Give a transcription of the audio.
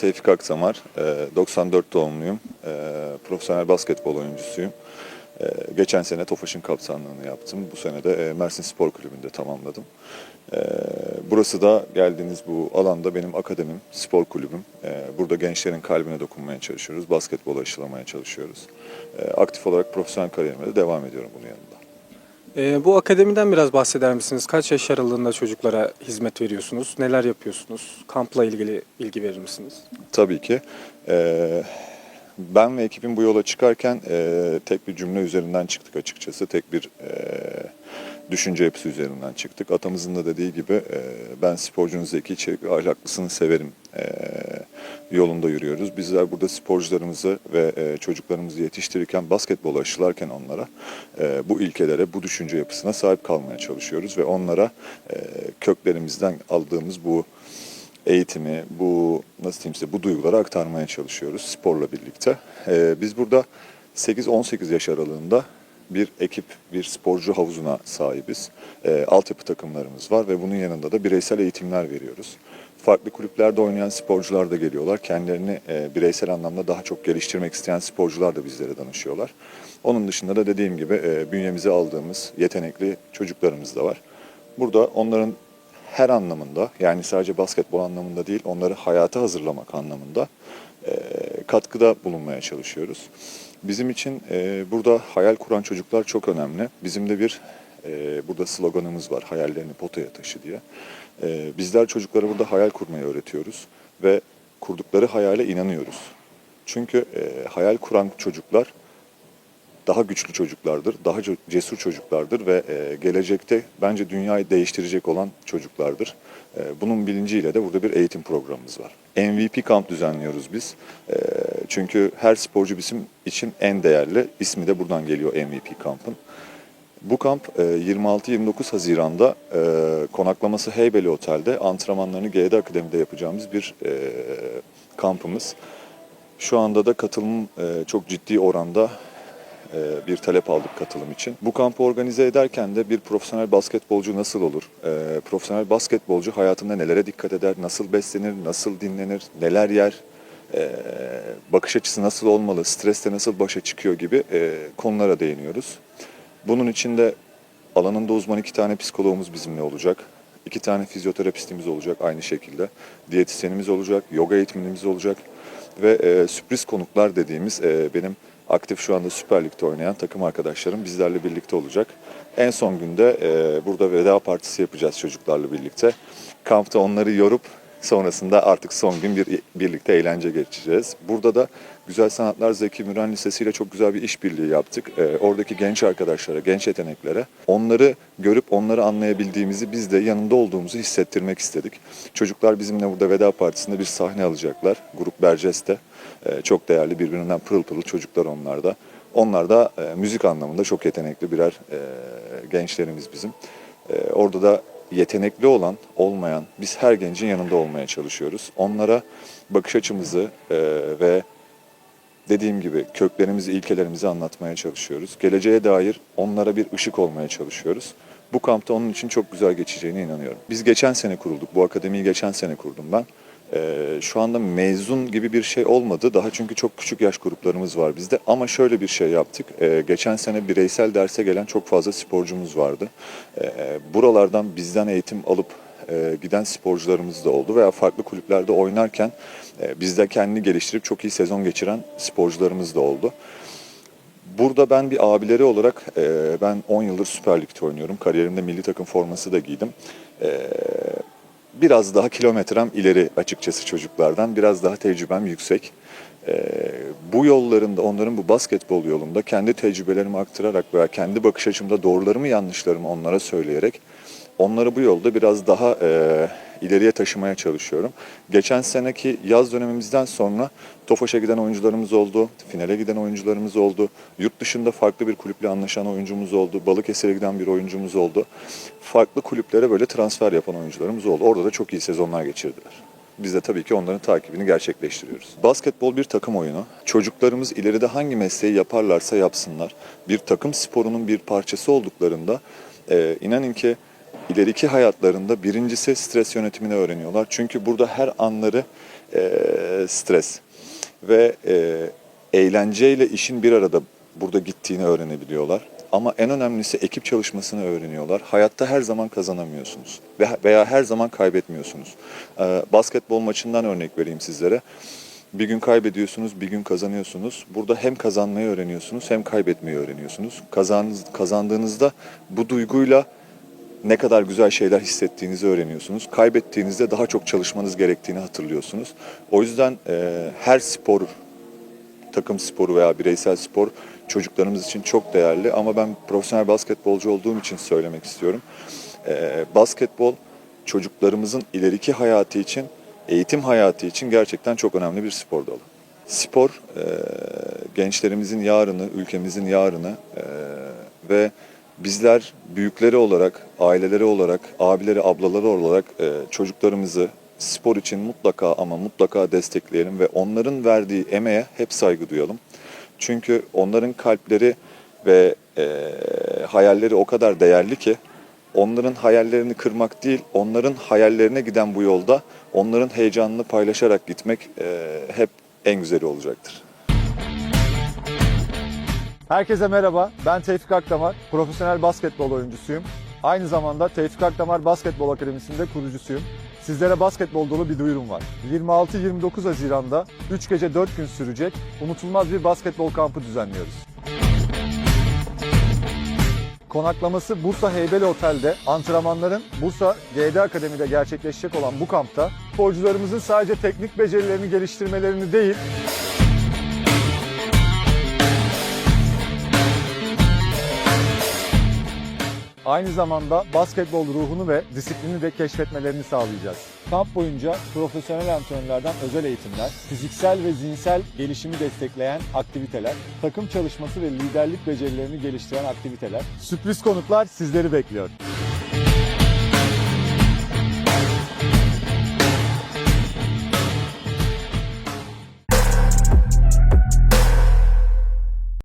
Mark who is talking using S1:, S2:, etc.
S1: Tevfik Aksamar. Ee, 94 doğumluyum. Ee, Profesyonel basketbol oyuncusuyum. Ee, Geçen sene Tofaş'ın kaptanlığını yaptım. Bu sene de e, Mersin Spor Kulübü'nde tamamladım. Ee, Burası da geldiğiniz bu alanda benim akademim, spor kulübüm. Ee, Burada gençlerin kalbine dokunmaya çalışıyoruz. Basketbol aşılamaya çalışıyoruz. Ee, Aktif olarak profesyonel kariyerime de devam ediyorum bunun yanında.
S2: Ee, bu akademiden biraz bahseder misiniz? Kaç yaş aralığında çocuklara hizmet veriyorsunuz? Neler yapıyorsunuz? Kampla ilgili bilgi verir misiniz?
S1: Tabii ki. Ee, ben ve ekibim bu yola çıkarken e, tek bir cümle üzerinden çıktık açıkçası. Tek bir e, düşünce yapısı üzerinden çıktık. Atamızın da dediği gibi e, ben sporcunun zeki, ahlaklısını severim e, yolunda yürüyoruz. Bizler burada sporcularımızı ve e, çocuklarımızı yetiştirirken, basketbol aşılarken onlara e, bu ilkelere, bu düşünce yapısına sahip kalmaya çalışıyoruz. Ve onlara e, köklerimizden aldığımız bu eğitimi, bu nasıl diyeyim size bu duyguları aktarmaya çalışıyoruz sporla birlikte. Biz burada 8-18 yaş aralığında bir ekip, bir sporcu havuzuna sahibiz. Ee, altyapı takımlarımız var ve bunun yanında da bireysel eğitimler veriyoruz. Farklı kulüplerde oynayan sporcular da geliyorlar. Kendilerini e, bireysel anlamda daha çok geliştirmek isteyen sporcular da bizlere danışıyorlar. Onun dışında da dediğim gibi e, bünyemize aldığımız yetenekli çocuklarımız da var. Burada onların her anlamında yani sadece basketbol anlamında değil onları hayata hazırlamak anlamında e, katkıda bulunmaya çalışıyoruz. Bizim için e, burada hayal kuran çocuklar çok önemli. Bizim de bir e, burada sloganımız var hayallerini potaya taşı diye. E, bizler çocuklara burada hayal kurmayı öğretiyoruz ve kurdukları hayale inanıyoruz. Çünkü e, hayal kuran çocuklar daha güçlü çocuklardır, daha ce- cesur çocuklardır ve e, gelecekte bence dünyayı değiştirecek olan çocuklardır. E, bunun bilinciyle de burada bir eğitim programımız var. MVP kamp düzenliyoruz biz. Çünkü her sporcu bizim için en değerli. İsmi de buradan geliyor MVP kampın. Bu kamp e, 26-29 Haziran'da e, konaklaması Heybeli Otel'de antrenmanlarını GD Akademi'de yapacağımız bir e, kampımız. Şu anda da katılım e, çok ciddi oranda e, bir talep aldık katılım için. Bu kampı organize ederken de bir profesyonel basketbolcu nasıl olur? E, Profesyonel basketbolcu hayatında nelere dikkat eder? Nasıl beslenir? Nasıl dinlenir? Neler yer? E, Bakış açısı nasıl olmalı? Stresle nasıl başa çıkıyor gibi e, konulara değiniyoruz. Bunun içinde alanında uzman iki tane psikologumuz bizimle olacak. İki tane fizyoterapistimiz olacak aynı şekilde. Diyetisyenimiz olacak, yoga eğitmenimiz olacak. Ve e, sürpriz konuklar dediğimiz e, benim aktif şu anda Süper Lig'de oynayan takım arkadaşlarım bizlerle birlikte olacak. En son günde e, burada veda partisi yapacağız çocuklarla birlikte. Kampta onları yorup sonrasında artık son gün bir birlikte eğlence geçireceğiz. Burada da Güzel Sanatlar Zeki Müren Lisesi ile çok güzel bir işbirliği yaptık. E, oradaki genç arkadaşlara, genç yeteneklere onları görüp onları anlayabildiğimizi biz de yanında olduğumuzu hissettirmek istedik. Çocuklar bizimle burada veda partisinde bir sahne alacaklar. Grup Berces'te. E, çok değerli birbirinden pırıl pırıl çocuklar onlar da. Onlar da e, müzik anlamında çok yetenekli birer e, gençlerimiz bizim. E, orada da yetenekli olan, olmayan, biz her gencin yanında olmaya çalışıyoruz. Onlara bakış açımızı e, ve dediğim gibi köklerimizi, ilkelerimizi anlatmaya çalışıyoruz. Geleceğe dair onlara bir ışık olmaya çalışıyoruz. Bu kampta onun için çok güzel geçeceğine inanıyorum. Biz geçen sene kurulduk. Bu akademiyi geçen sene kurdum ben. Ee, şu anda mezun gibi bir şey olmadı. Daha çünkü çok küçük yaş gruplarımız var bizde. Ama şöyle bir şey yaptık. Ee, geçen sene bireysel derse gelen çok fazla sporcumuz vardı. Ee, buralardan bizden eğitim alıp e, giden sporcularımız da oldu veya farklı kulüplerde oynarken e, bizde kendini geliştirip çok iyi sezon geçiren sporcularımız da oldu. Burada ben bir abileri olarak e, ben 10 yıldır Süper Lig'de oynuyorum. Kariyerimde milli takım forması da giydim. E, biraz daha kilometrem ileri açıkçası çocuklardan. Biraz daha tecrübem yüksek. E, bu yollarında, onların bu basketbol yolunda kendi tecrübelerimi aktararak veya kendi bakış açımda doğrularımı yanlışlarımı onlara söyleyerek onları bu yolda biraz daha e, ileriye taşımaya çalışıyorum. Geçen seneki yaz dönemimizden sonra Tofaş'a giden oyuncularımız oldu, finale giden oyuncularımız oldu, yurt dışında farklı bir kulüple anlaşan oyuncumuz oldu, Balıkesir'e giden bir oyuncumuz oldu. Farklı kulüplere böyle transfer yapan oyuncularımız oldu. Orada da çok iyi sezonlar geçirdiler. Biz de tabii ki onların takibini gerçekleştiriyoruz. Basketbol bir takım oyunu. Çocuklarımız ileride hangi mesleği yaparlarsa yapsınlar. Bir takım sporunun bir parçası olduklarında e, inanın ki ileriki hayatlarında birincisi stres yönetimini öğreniyorlar. Çünkü burada her anları e, stres ve e, eğlenceyle işin bir arada burada gittiğini öğrenebiliyorlar. Ama en önemlisi ekip çalışmasını öğreniyorlar. Hayatta her zaman kazanamıyorsunuz ve veya her zaman kaybetmiyorsunuz. Ee, basketbol maçından örnek vereyim sizlere. Bir gün kaybediyorsunuz, bir gün kazanıyorsunuz. Burada hem kazanmayı öğreniyorsunuz hem kaybetmeyi öğreniyorsunuz. Kazandığınız, kazandığınızda bu duyguyla ne kadar güzel şeyler hissettiğinizi öğreniyorsunuz. Kaybettiğinizde daha çok çalışmanız gerektiğini hatırlıyorsunuz. O yüzden e, her spor takım sporu veya bireysel spor çocuklarımız için çok değerli ama ben profesyonel basketbolcu olduğum için söylemek istiyorum. Ee, basketbol çocuklarımızın ileriki hayatı için, eğitim hayatı için gerçekten çok önemli bir spor dalı. Spor e, gençlerimizin yarını, ülkemizin yarını e, ve bizler büyükleri olarak, aileleri olarak, abileri, ablaları olarak e, çocuklarımızı spor için mutlaka ama mutlaka destekleyelim ve onların verdiği emeğe hep saygı duyalım. Çünkü onların kalpleri ve e, hayalleri o kadar değerli ki onların hayallerini kırmak değil, onların hayallerine giden bu yolda onların heyecanını paylaşarak gitmek e, hep en güzeli olacaktır.
S3: Herkese merhaba. Ben Tevfik Akdamar. Profesyonel basketbol oyuncusuyum. Aynı zamanda Tevfik Akdamar Basketbol Akademisi'nde kurucusuyum. Sizlere basketbol dolu bir duyurum var. 26-29 Haziran'da 3 gece 4 gün sürecek unutulmaz bir basketbol kampı düzenliyoruz. Konaklaması Bursa Heybeli Otel'de, antrenmanların Bursa GD Akademi'de gerçekleşecek olan bu kampta sporcularımızın sadece teknik becerilerini geliştirmelerini değil, Aynı zamanda basketbol ruhunu ve disiplini de keşfetmelerini sağlayacağız. Kamp boyunca profesyonel antrenörlerden özel eğitimler, fiziksel ve zihinsel gelişimi destekleyen aktiviteler, takım çalışması ve liderlik becerilerini geliştiren aktiviteler, sürpriz konuklar sizleri bekliyor.